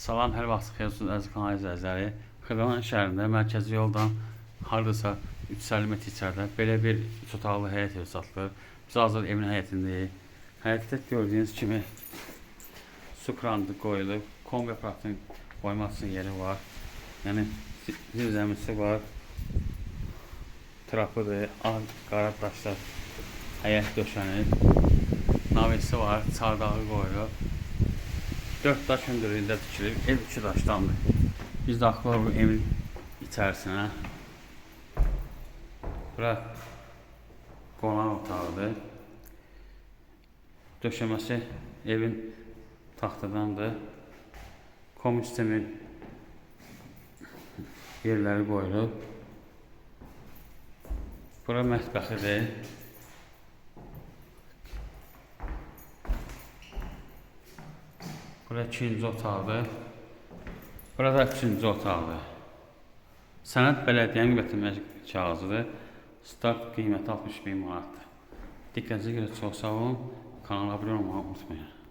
Salam, hər vaxt xeyir olsun əziz kanal izləyiciləri. Xırdalan şəhərində mərkəzi yoldan hardasa 350 metr içəridə belə bir üç otaqlı həyət evi satılır. Biz hazır evin həyətindəyik. Həyətdə gördüyünüz kimi su kranı qoyulub, kombi aparatın qoymaq üçün yeri var. Yəni zirzəmisi var. Trapıdır, ağ qara daşlar həyət döşənib. Navesi var, çardağı qoyulub. Dört daş hündürlüğünde dikilir. Ev iki daştandır. Biz daxil bu evin içərisinə. Bura qonaq otağıdır. Döşəməsi evin taxtadandır. Kom sistemi yerləri qoyulub. Bura mətbəxidir. Bura ikinci otaqdır. Burada üçüncü otaqdır. Sənəd bələdiyyənin götürmək kağızıdır. Start qiyməti 60 bin manatdır. Diqqətinizə görə çox sağ olun. Kanala abunə olmağı unutmayın.